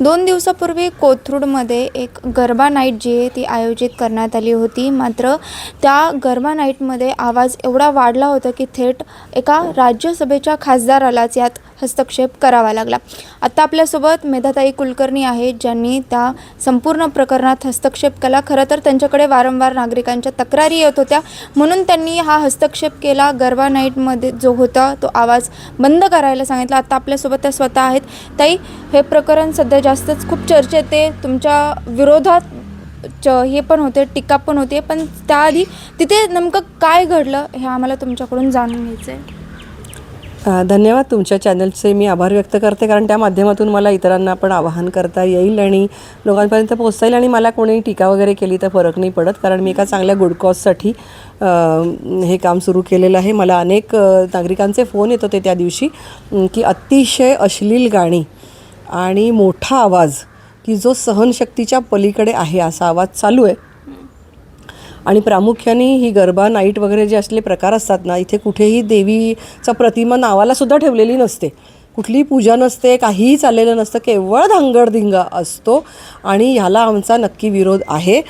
दोन दिवसापूर्वी कोथरूडमध्ये एक गरबा नाईट जी आहे ती आयोजित करण्यात आली होती. मात्र त्या गरबा नाईटमध्ये आवाज एवढा वाढला होता की थेट एका राज्यसभेच्या खासदारालाच यात हस्तक्षेप करावा लागला. आत्ता आपल्यासोबत मेधाताई कुलकर्णी आहेत ज्यांनी त्या संपूर्ण प्रकरणात हस्तक्षेप केला. खरं तर त्यांच्याकडे वारंवार नागरिकांच्या तक्रारी येत होत्या. म्हणून त्यांनी हा हस्तक्षेप केला. गरबा नाईटमध्ये जो होता तो आवाज बंद करायला सांगितला. आता आपल्यासोबत त्या स्वतः आहेत. ताई हे प्रकरण सध्या जास्तच खूप चर्चेत आहे. तुमच्या विरोधात च हे पण होते टीका पण होते. पण त्याआधी तिथे नेमकं काय घडलं हे आम्हाला तुमच्याकडून जाणून घ्यायचं आहे धन्यवाद. तुमच्या चॅनलचे मी आभार व्यक्त करते कारण त्या माध्यमातून मला इतरांना पण आवाहन करता येईल आणि लोकांपर्यंत पोहोचता येईल आणि मला कोणी टीका वगैरे केली तर फरक नाही पडत कारण मी एका चांगल्या गुड कॉजसाठी हे काम सुरू केलेलं आहे. मला अनेक नागरिकांचे फोन येत होते त्या दिवशी की अतिशय अश्लील गाणी आणि मोठा आवाज की जो सहनशक्तीच्या पलीकडे आहे असा आवाज चालू आहे. आणि प्रामुख्याने ही गरबा नाईट वगैरे जे असले प्रकार असतात ना इथे कुठेही देवीचा प्रतिमा नावाला सुद्धा ठेवलेली नसते. कुठलीही पूजा नसते काहीही चाललेलं नसतं केवळ धांगडधिंगा असतो. आणि ह्याला आमचा नक्की विरोध आहे.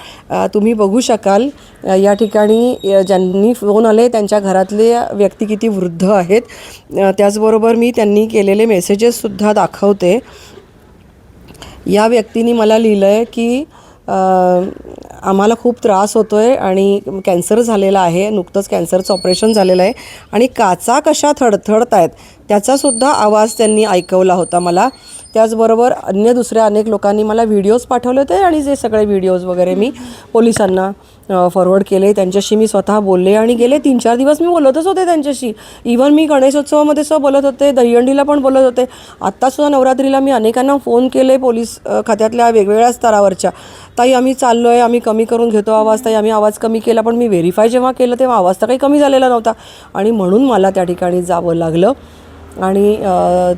तुम्ही बघू शकाल या ठिकाणी ज्यांनी फोन आले त्यांच्या घरातले व्यक्ती किती वृद्ध आहेत. त्याचबरोबर मी त्यांनी केलेले मेसेजेससुद्धा दाखवते. या व्यक्तीने मला लिहिलं आहे की आम्हाला खूप त्रास होतो आहे आणि कॅन्सर झालेला आहे नुकतंच कॅन्सरचं ऑपरेशन झालेलं आहे आणि काचा कशा थडथडत आहेत त्याचासुद्धा आवाज त्यांनी ऐकवला होता मला. त्याचबरोबर अन्य दुसऱ्या अनेक लोकांनी मला व्हिडिओज पाठवले होते आणि जे सगळे व्हिडिओज वगैरे मी पोलिसांना फॉरवर्ड केले त्यांच्याशी मी स्वतः बोलले आणि गेले तीन चार दिवस मी बोलतच होते त्यांच्याशी. इव्हन मी गणेशोत्सवामध्ये सुद्धा बोलत होते दहीहंडीला पण बोलत होते. आत्तासुद्धा नवरात्रीला मी अनेकांना फोन केले पोलीस खात्यातल्या वेगवेगळ्या स्तरावरच्या. ताई आम्ही चाललो आहे आम्ही कमी करून घेतो आवाज ताई आम्ही आवाज कमी केला पण मी व्हेरीफाय जेव्हा केलं तेव्हा आवाज तर काही कमी झालेला नव्हता. आणि म्हणून मला त्या ठिकाणी जावं लागलं. आणि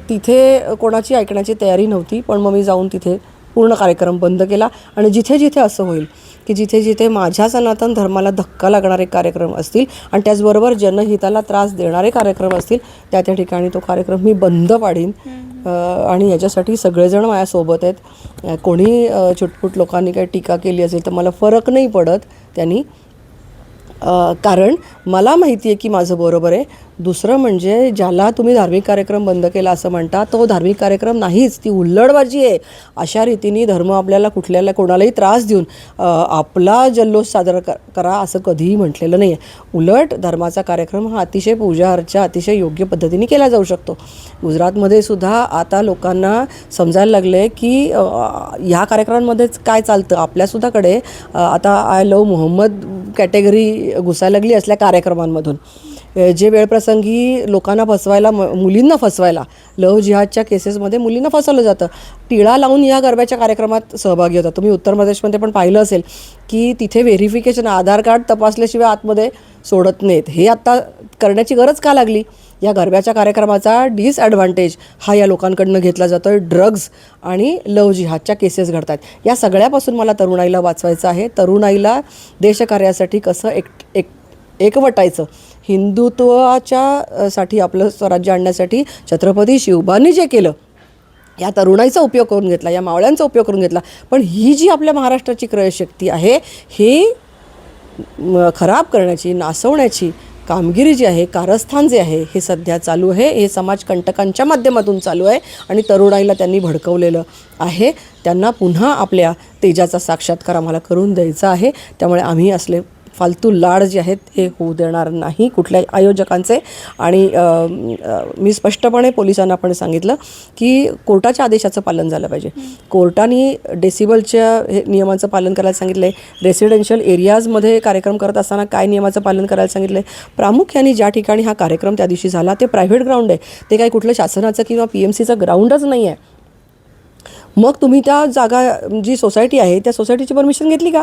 तिथे कोणाची ऐकण्याची तयारी नव्हती पण मग मी जाऊन तिथे पूर्ण कार्यक्रम बंद केला आणि जिथे जिथे असं होईल. की जिथे जिथे माझ्या सनातन धर्माला धक्का लागणारे कार्यक्रम असतील आणि त्याचबरोबर जनहिताला त्रास देणारे कार्यक्रम असतील त्या त्या ठिकाणी तो कार्यक्रम मी बंद पाडीन. आणि याच्यासाठी सगळेजण माझ्यासोबत आहेत. कोणी छुटपुट लोकांनी काही टीका केली असेल तर मला फरक नाही पडत त्यांनी. कारण मला माहिती आहे की माझं बरोबर आहे. दुसरं म्हणजे ज्याला तुम्ही धार्मिक कार्यक्रम बंद केला असं म्हणता तो धार्मिक कार्यक्रम नाहीच ती उल्लडबाजी आहे. अशा रीतीने धर्म आपल्याला कुठल्याला कोणालाही त्रास देऊन आपला जल्लोष साजरा करा असं कधीही म्हटलेलं नाही आहे उलट धर्माचा कार्यक्रम हा अतिशय पूजा अर्चा अतिशय योग्य पद्धतीने केला जाऊ शकतो. गुजरातमध्ये सुद्धा आता लोकांना समजायला लागलं आहे की ह्या कार्यक्रमांमध्येच काय चालतं? आपल्यासुद्धाकडे आता आय लव मोहम्मद कॅटेगरी घुसायला लागली असल्या कार्यक्रमांमधून. जे वेळप्रसंगी लोकांना फसवायला म मुलींना फसवायला लव जिहादच्या केसेसमध्ये मुलींना फसवलं जातं. टिळा लावून या गरब्याच्या कार्यक्रमात सहभागी होता तुम्ही उत्तर प्रदेशमध्ये पण पाहिलं असेल की तिथे व्हेरिफिकेशन आधार कार्ड तपासल्याशिवाय आतमध्ये सोडत नाहीत. हे आत्ता करण्याची गरज का लागली? या गरब्याच्या कार्यक्रमाचा डिसॲडव्हान्टेज हा या लोकांकडनं घेतला जातो आहे ड्रग्ज आणि लव जिहादच्या केसेस घडतात या सगळ्यापासून मला तरुणाईला वाचवायचं आहे. तरुणाईला देशकार्यासाठी कसं एक एक एकवटायचं. हिंदुत्वाच्या साठी आपलं स्वराज्य आणण्यासाठी छत्रपती शिवबांनी जे केलं या तरुणाईचा उपयोग करून घेतला या मावळ्यांचा उपयोग करून घेतला. पण ही जी आपल्या महाराष्ट्राची क्रयशक्ती आहे ही खराब करण्याची नासवण्याची कामगिरी जी आहे कारस्थान जे आहे हे सध्या चालू आहे. हे समाजकंटकांच्या माध्यमातून चालू आहे आणि तरुणाईला त्यांनी भडकवलेलं आहे. त्यांना पुन्हा आपल्या तेजाचा साक्षात्कार आम्हाला करून द्यायचा आहे. त्यामुळे आम्ही असले फालतू लाड जे आहेत हे होऊ देणार नाही कुठल्याही आयोजकांचे. आणि मी स्पष्टपणे पोलिसांना पण सांगितलं की कोर्टाच्या आदेशाचं पालन झालं पाहिजे. कोर्टाने डेसिबलच्या हे नियमांचं पालन करायला सांगितलं. आहे रेसिडेन्शियल एरियाजमध्ये कार्यक्रम करत असताना काय नियमाचं पालन करायला सांगितलं? आहे प्रामुख्याने ज्या ठिकाणी हा कार्यक्रम त्या दिवशी झाला ते प्रायव्हेट ग्राउंड आहे. ते काही कुठलं शासनाचं किंवा पी एम सीचं ग्राउंडच नाही आहे. मग तुम्ही त्या जागा जी सोसायटी आहे त्या सोसायटीची परमिशन घेतली का?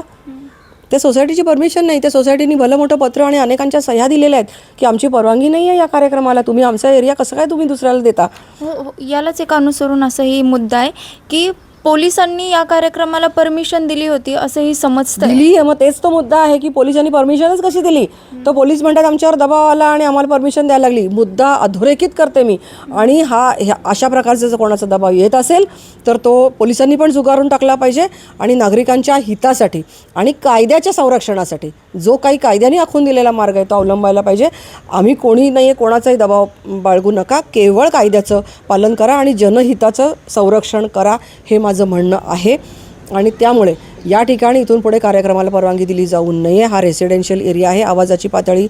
त्या सोसायटीची परमिशन नाही त्या सोसायटीनी भलं मोठं पत्र आणि अनेकांच्या सह्या दिलेल्या आहेत की आमची परवानगी नाही आहे या कार्यक्रमाला. तुम्ही आमचा एरिया कसं काय तुम्ही दुसऱ्याला देता? हो, हो यालाच एक अनुसरून असंही मुद्दा आहे की पोलिसांनी या कार्यक्रमाला परमिशन दिली होती असंही समजतं दिली आहे, मग तेच तो मुद्दा आहे की पोलिसांनी परमिशनच कशी दिली? तर पोलीस म्हणतात आमच्यावर दबाव आला आणि आम्हाला परमिशन द्यायला लागली. मुद्दा अधोरेखित करते मी. आणि हा ह्या अशा प्रकारचा जर कोणाचा दबाव येत असेल तर तो पोलिसांनी पण झुगारून टाकला पाहिजे आणि नागरिकांच्या हितासाठी आणि कायद्याच्या संरक्षणासाठी. जो काही कायद्याने आखून दिलेला मार्ग आहे तो अवलंबायला पाहिजे. आम्ही कोणी नाही आहे कोणाचाही दबाव बाळगू नका. केवळ कायद्याचं पालन करा आणि जनहिताचं संरक्षण करा हे माझं माझं म्हणणं आहे. आणि त्यामुळे या ठिकाणी इथून पुढे कार्यक्रमाला परवानगी दिली जाऊ नये. हा रेसिडेन्शियल एरिया आहे. आवाजाची पातळी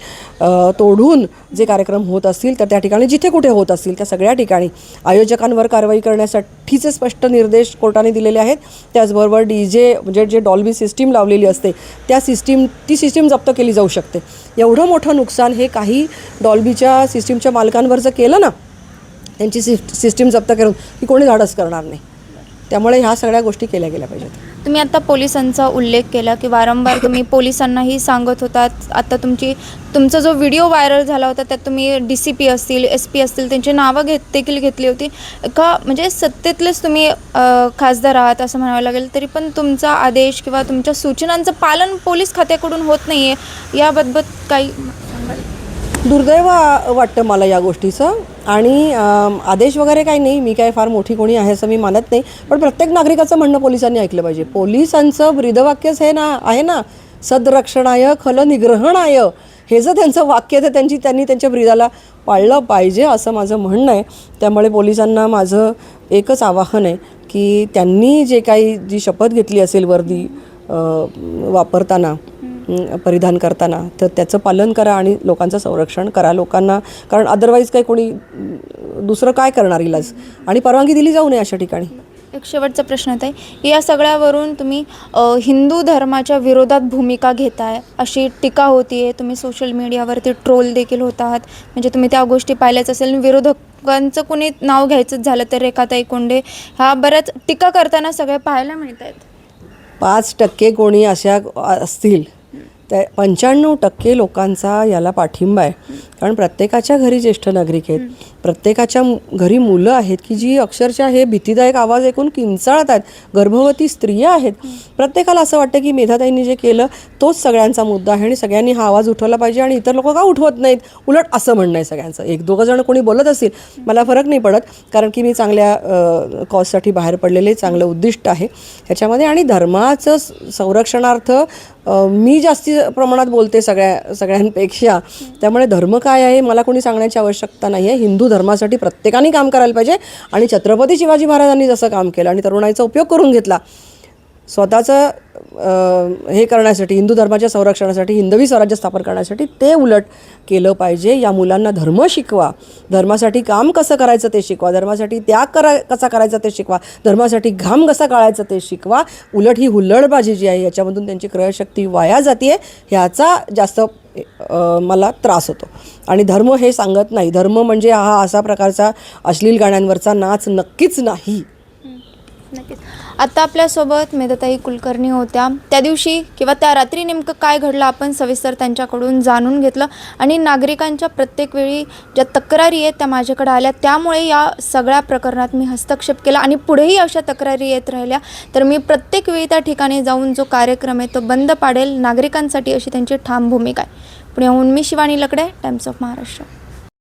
तोडून जे कार्यक्रम होत असतील तर त्या ठिकाणी जिथे कुठे होत असतील त्या सगळ्या ठिकाणी आयोजकांवर कारवाई करण्यासाठीचे स्पष्ट निर्देश कोर्टाने दिलेले आहेत. त्याचबरोबर डी जे म्हणजे जे डॉल्बी सिस्टीम लावलेली असते त्या सिस्टीम ती सिस्टीम जप्त केली जाऊ शकते. एवढं मोठं नुकसान हे काही डॉल्बीच्या सिस्टीमच्या मालकांवर जर केलं ना त्यांची सिस्ट सिस्टीम जप्त करून ती कोणी धाडस करणार नाही. त्यामुळे ह्या सगळ्या गोष्टी केल्या गेल्या पाहिजेत. तुम्ही आता पोलिसांचा उल्लेख केला की वारंवार तुम्ही पोलिसांनाही सांगत होतात. आता तुमची तुमचा जो व्हिडिओ व्हायरल झाला होता त्यात तुम्ही डी सी पी असतील एस पी असतील त्यांची नावं घेत देखील घेतली होती. का म्हणजे सत्तेतलेच तुम्ही अ, खासदार आहात असं म्हणावं लागेल तरी पण तुमचा आदेश किंवा तुमच्या सूचनांचं पालन पोलीस खात्याकडून होत नाही आहे याबाबत काही दुर्दैव वाटतं मला या गोष्टीचं. आणि आदेश वगैरे काही नाही. मी काय फार मोठी कोणी आहे असं मी मानत नाही. पण प्रत्येक नागरिकाचं म्हणणं पोलिसांनी ऐकलं पाहिजे. पोलिसांचं ब्रीदवाक्यच हे ना आहे ना. सदरक्षणाय खल निग्रहणाय हे जर त्यांचं वाक्य तर त्यांची त्यांनी त्यांच्या ब्रीदाला पाळलं पाहिजे असं माझं म्हणणं आहे. त्यामुळे पोलिसांना माझं एकच आवाहन आहे की त्यांनी जे काही जी शपथ घेतली असेल वर्दी वापरताना परिधान करताना तर त्याचं पालन करा आणि लोकांचं संरक्षण करा लोकांना. कारण अदरवाईज काही कोणी दुसरं काय करणार इलाज? आणि परवानगी दिली जाऊ नये अशा ठिकाणी. एक शेवटचा प्रश्न आहे या सगळ्यावरून तुम्ही हिंदू धर्माच्या विरोधात भूमिका घेताय अशी टीका होतीये. तुम्ही सोशल मीडियावरती ट्रोल देखील होत आहात म्हणजे तुम्ही त्या गोष्टी पाहिल्याच असेल. विरोधकांचं कोणी नाव घ्यायचंच झालं तर रेखाताई कोंडे ह्या बऱ्याच टीका करताना सगळ्या पाहायला मिळत आहेत पाच टक्के कोणी अशा असतील. त्या पंच्याण्णव टक्के लोकांचा याला पाठिंबा आहे. कारण प्रत्येकाच्या घरी ज्येष्ठ नागरिक आहेत. प्रत्येकाच्या घरी मुलं आहेत की जी अक्षरशः हे भीतीदायक आवाज ऐकून किंचाळत आहेत. गर्भवती स्त्रिया आहेत. प्रत्येकाला असं वाटतं की मेधाताईंनी जे केलं तोच सगळ्यांचा मुद्दा आहे आणि सगळ्यांनी हा आवाज उठवला पाहिजे आणि इतर लोक का उठवत नाहीत? उलट असं म्हणणं आहे सगळ्यांचं. एक दोघं जण कोणी बोलत असतील मला फरक नाही पडत. कारण की मी चांगल्या कॉजसाठी बाहेर पडलेले चांगलं उद्दिष्ट आहे. ह्याच्यामध्ये आणि धर्माचं संरक्षणार्थ मी जास्ती प्रमाणात बोलते सगळ्या सगळ्यांपेक्षा. त्यामुळे धर्म काय आहे मला कोणी सांगण्याची आवश्यकता नाही आहे हिंदू धर्मासाठी प्रत्येकाने काम करायला पाहिजे. आणि छत्रपती शिवाजी महाराजांनी जसं काम केलं आणि तरुणाईचा उपयोग करून घेतला स्वतःचं हे करण्यासाठी हिंदू धर्माच्या संरक्षणासाठी हिंदवी स्वराज्य स्थापन करण्यासाठी ते उलट केलं पाहिजे. या मुलांना धर्म शिकवा. धर्मासाठी काम कसं करायचं ते शिकवा. धर्मासाठी त्याग करा कसा करायचा ते शिकवा. धर्मासाठी घाम कसा काढायचा ते शिकवा. उलट ही हुल्लडबाजी जी आहे याच्यामधून त्यांची क्रयशक्ती वाया जाते ह्याचा जास्त मला त्रास होतो. आणि धर्म हे सांगत नाही. धर्म म्हणजे हा असा प्रकारचा अश्लील गाण्यांवरचा नाच नक्कीच नाही. नक्कीच. आता आपल्यासोबत मेधताई कुलकर्णी होत्या. त्या दिवशी किंवा त्या रात्री नेमकं काय घडलं आपण सविस्तर त्यांच्याकडून जाणून घेतलं. आणि नागरिकांच्या प्रत्येक वेळी ज्या तक्रारी आहेत त्या माझ्याकडे आल्या. त्यामुळे या सगळ्या प्रकरणात मी हस्तक्षेप केला आणि पुढेही अशा तक्रारी येत राहिल्या. तर मी प्रत्येक वेळी त्या ठिकाणी जाऊन जो कार्यक्रम आहे तो बंद पाडेल. नागरिकांसाठी अशी त्यांची ठाम भूमिका आहे. पुण्याहून मी शिवानी लकडे टाइम्स ऑफ महाराष्ट्र